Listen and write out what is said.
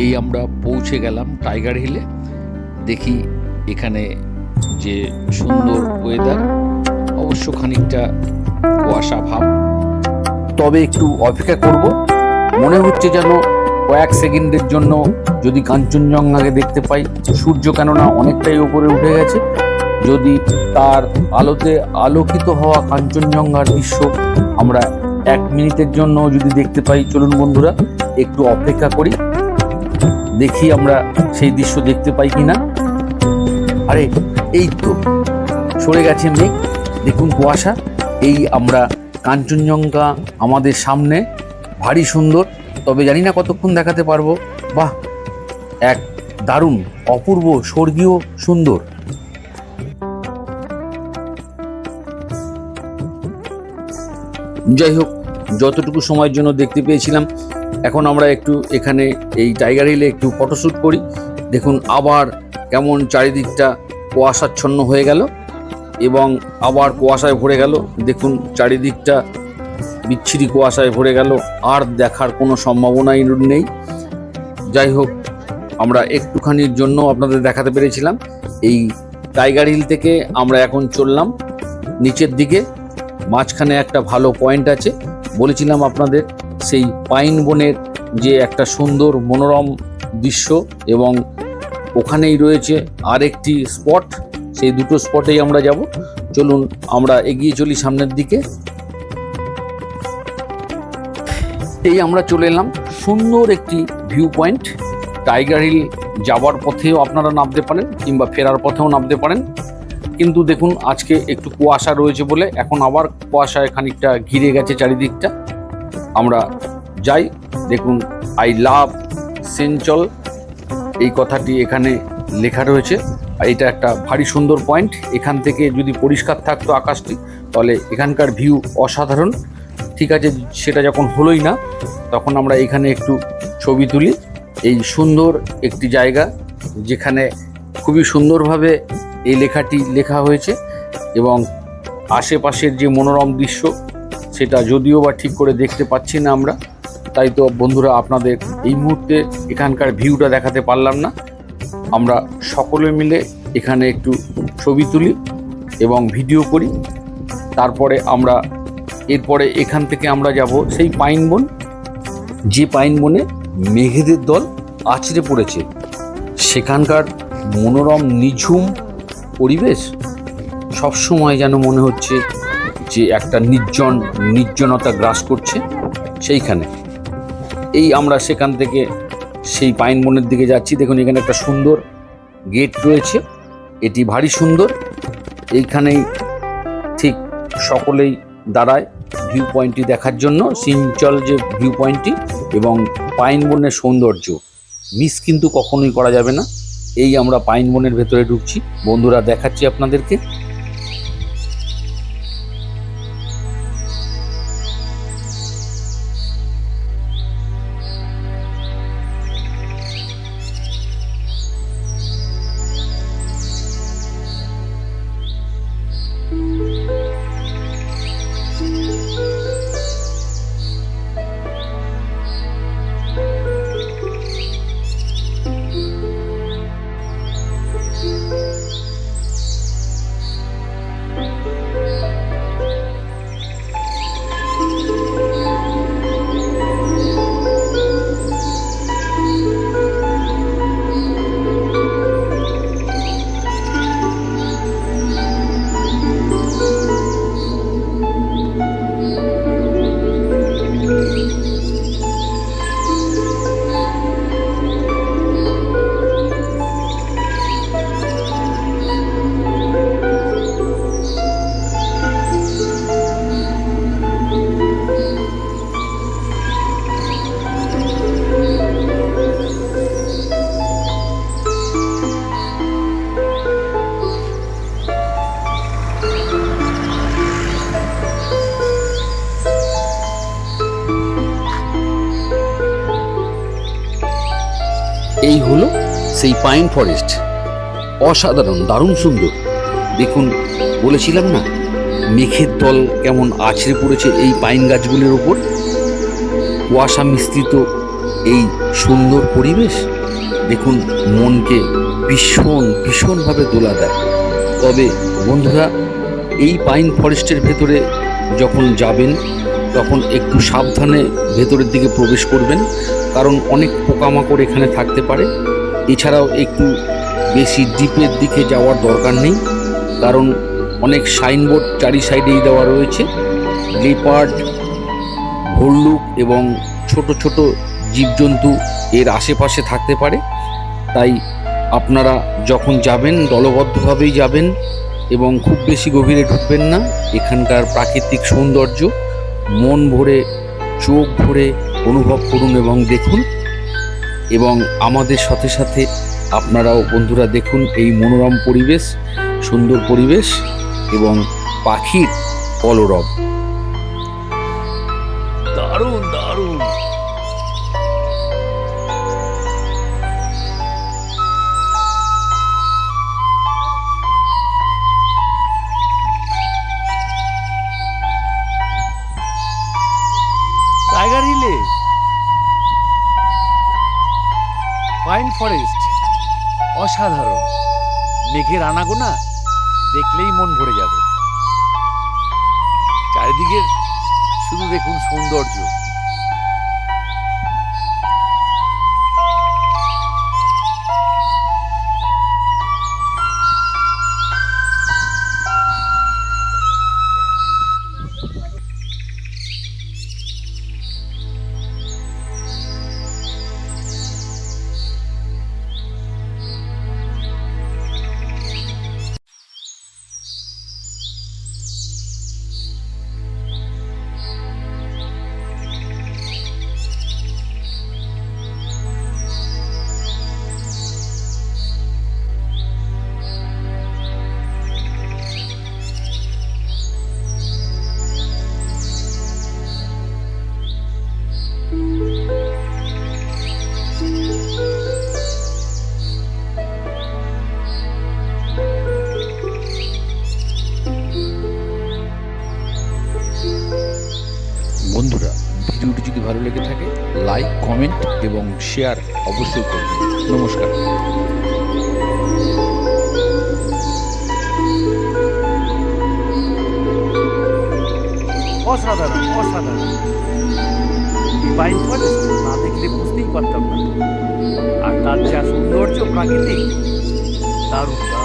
এই আমরা পৌঁছে গেলাম টাইগার হিলে। দেখি এখানে যে সুন্দর ওয়েদার অবশ্য খানিকটা কুয়াশা ভাব। তবে একটু অপেক্ষা করব। মনে হচ্ছে যেন কয়েক সেকেন্ডের জন্য যদি কাঞ্চনজঙ্ঘাকে দেখতে পাই, সূর্য কেননা অনেকটাই উপরে উঠে গেছে। যদি তার আলোতে আলোকিত হওয়া কাঞ্চনজঙ্ঘার দৃশ্য আমরা এক মিনিটের জন্য যদি দেখতে পাই, চলুন বন্ধুরা, একটু অপেক্ষা করি। দেখি আমরা সেই দৃশ্য দেখতে পাই কিনা। আরে, এই তো, সরে গেছে মেঘ। দেখুন কুয়াশা। এই আমরা কাঞ্চনজঙ্ঘা আমাদের সামনে। ভারী সুন্দর। তবে জানি না কতক্ষণ দেখাতে পারব। বাহ, এক দারুণ, অপূর্ব, স্বর্গীয় সুন্দর। যাই হোক, যতটুকু সময়ের জন্য দেখতে পেয়েছিলাম এখন আমরা একটু এখানে এই টাইগার হিলে একটু ফটোশ্যুট করি। দেখুন আবার কেমন চারিদিকটা কুয়াশাচ্ছন্ন হয়ে গেল এবং আবার কুয়াশায় ভরে গেল। দেখুন চারিদিকটা বিচ্ছিরি কুয়াশায় ভরে গেল। আর দেখার কোনো সম্ভাবনাই নেই। যাই হোক, আমরা একটুখানির জন্য আপনাদের দেখাতে পেরেছিলাম। এই টাইগার হিল থেকে আমরা এখন চললাম নিচের দিকে। মাঝখানে একটা ভালো পয়েন্ট আছে। বলেছিলাম আপনাদের সেই পাইন বনের যে একটা সুন্দর মনোরম দৃশ্য এবং ওখানেই রয়েছে আরেকটি স্পট, সেই দুটো স্পটেই আমরা যাব। চলুন, আমরা এগিয়ে চলি সামনের দিকে। এই আমরা চলে এলাম সুন্দর একটি ভিউ পয়েন্ট। টাইগার হিল যাওয়ার পথেও আপনারা নামতে পারেন কিংবা ফেরার পথেও নামতে পারেন। কিন্তু দেখুন, আজকে একটু কুয়াশা রয়েছে বলে এখন আবার কুয়াশায় খানিকটা ঘিরে গেছে চারিদিকটা। আমরা যাই। দেখুন, আই লাভ সেঞ্চল। এই কথাটি এখানে লেখা রয়েছে। আর এটা একটা ভারী সুন্দর পয়েন্ট। এখান থেকে যদি পরিষ্কার থাকতো আকাশটি, তাহলে এখানকার ভিউ অসাধারণ। ঠিক আছে, সেটা যখন হলোই না, তখন আমরা এখানে একটু ছবি তুলি। এই সুন্দর একটি জায়গা, যেখানে খুবই সুন্দরভাবে এই লেখাটি লেখা হয়েছে এবং আশেপাশের যে মনোরম দৃশ্য সেটা যদিও বা ঠিক করে দেখতে পাচ্ছি না আমরা, তাই তো বন্ধুরা আপনাদের এই মুহূর্তে এখানকার ভিউটা দেখাতে পারলাম না। আমরা সকলে মিলে এখানে একটু ছবি তুলি এবং ভিডিও করি। তারপরে আমরা এরপরে এখান থেকে আমরা যাব সেই পাইন বন। যে পাইন বনে মেঘেদের দল আছড়ে পড়েছে। সেখানকার মনোরম, নিঝুম পরিবেশ সবসময় যেন মনে হচ্ছে যে একটা নির্জন, নির্জনতা গ্রাস করছে সেইখানে। এই আমরা সেখান থেকে সেই পাইন বনের দিকে যাচ্ছি। দেখুন, এখানে একটা সুন্দর গেট রয়েছে। এটি ভারী সুন্দর। এইখানেই ঠিক সকলেই দাঁড়ায় ভিউ পয়েন্টটি দেখার জন্য। সিঞ্চল যে ভিউ পয়েন্টটি এবং পাইন বনের সৌন্দর্য, মিস কিন্তু কখনোই করা যাবে না। এই আমরা পাইন বনের ভেতরে ঢুকছি। বন্ধুরা দেখাচ্ছি আপনাদেরকে। এই হলো সেই পাইন ফরেস্ট। অসাধারণ, দারুণ সুন্দর। দেখুন, বলেছিলাম না, মেঘের দল কেমন আছড়ে পড়েছে এই পাইন গাছগুলির ওপর? কুয়াশা মিশ্রিত এই সুন্দর পরিবেশ, দেখুন, মনকে ভীষণ, ভীষণভাবে দোলা দেয়। তবে বন্ধুরা, এই পাইন ফরেস্টের ভেতরে যখন যাবেন, তখন একটু সাবধানে ভেতরের দিকে প্রবেশ করবেন। কারণ অনেক পোকামাকড় এখানে থাকতে পারে। এছাড়াও একটু বেশি ডিপের দিকে যাওয়ার দরকার নেই, কারণ অনেক সাইনবোর্ড চারি সাইডেই দেওয়া রয়েছে। লেপার্ড ভল্লুক এবং ছোট ছোট জীবজন্তু এর আশেপাশে থাকতে পারে। তাই আপনারা যখন যাবেন, দলবদ্ধভাবেই যাবেন এবং খুব বেশি গভীরে ঢুকবেন না। এখানকার প্রাকৃতিক সৌন্দর্য, মন ভরে, চোখ ভরে অনুভব করুন এবং দেখুন। এবং আমাদের সাথে সাথে আপনারাও বন্ধুরা দেখুন এই মনোরম পরিবেশ, সুন্দর পরিবেশ এবং পাখির কলরব দারুণ দারুণ। পাইন ফরেস্ট অসাধারণ। মেঘের আনাগোনা দেখলেই মন ভরে যাবে। চারিদিকে শুধু দেখুন সৌন্দর্য। বন্ধুরা, ভিডিওটি যদি ভালো লেগে থাকে লাইক কমেন্ট এবং শেয়ার অবশ্যই করবেন। নমস্কার। অসাধারণ অসাধারণ। না দেখলে বুঝতেই পারতাম না। আর তার যা সৌন্দর্য প্রাকৃতিক দারুণ